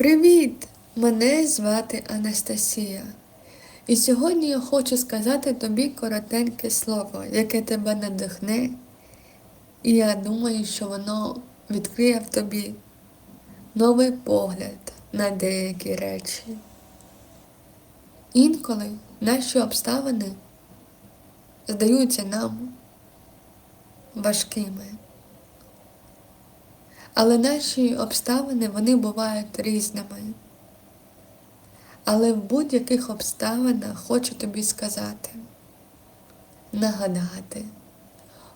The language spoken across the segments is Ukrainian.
Привіт! Мене звати Анастасія. І сьогодні я хочу сказати тобі коротеньке слово, яке тебе надихне, і я думаю, що воно відкриє в тобі новий погляд на деякі речі. Інколи наші обставини здаються нам важкими. Але наші обставини вони бувають різними. Але в будь-яких обставинах хочу тобі сказати, нагадати,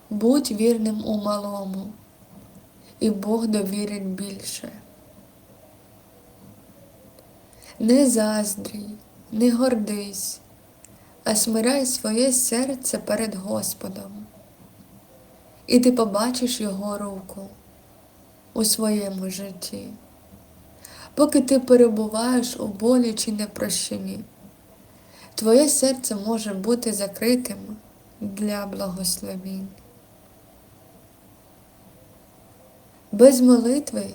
будь вірним у малому, і Бог довірить більше. Не заздрій, не гордись, а смиряй своє серце перед Господом, і ти побачиш Його руку у своєму житті, поки ти перебуваєш у болі чи непрощенні, твоє серце може бути закритим для благословінь. Без молитви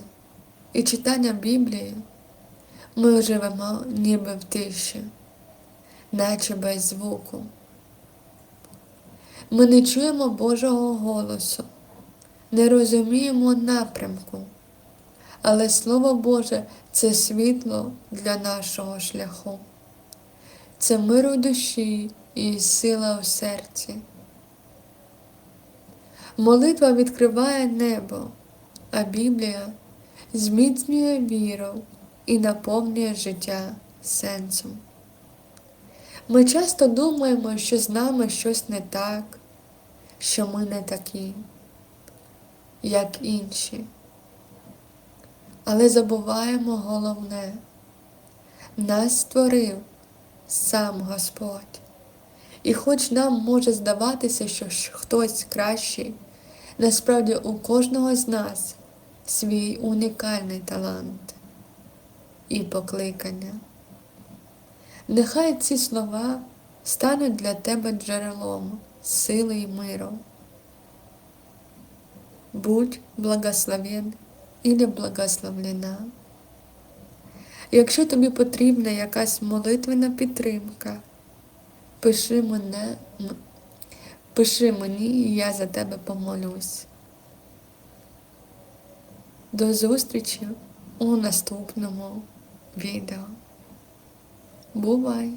і читання Біблії ми живемо ніби в тиші, наче без звуку. Ми не чуємо Божого голосу не розуміємо напрямку, але Слово Боже це світло для нашого шляху, це мир у душі і сила у серці. Молитва відкриває небо, а Біблія зміцнює віру і наповнює життя сенсом. Ми часто думаємо, що з нами щось не так, що ми не такі як інші. Але забуваємо головне, нас створив сам Господь. І хоч нам може здаватися, що хтось кращий, насправді у кожного з нас свій унікальний талант і покликання. Нехай ці слова стануть для тебе джерелом сили і миру будь благословен или благословлена. Якщо тобі потрібна якась молитвена підтримка, пиши мене, пиши мені, і я за тебе помолюсь. До зустрічі у наступному відео. Бувай!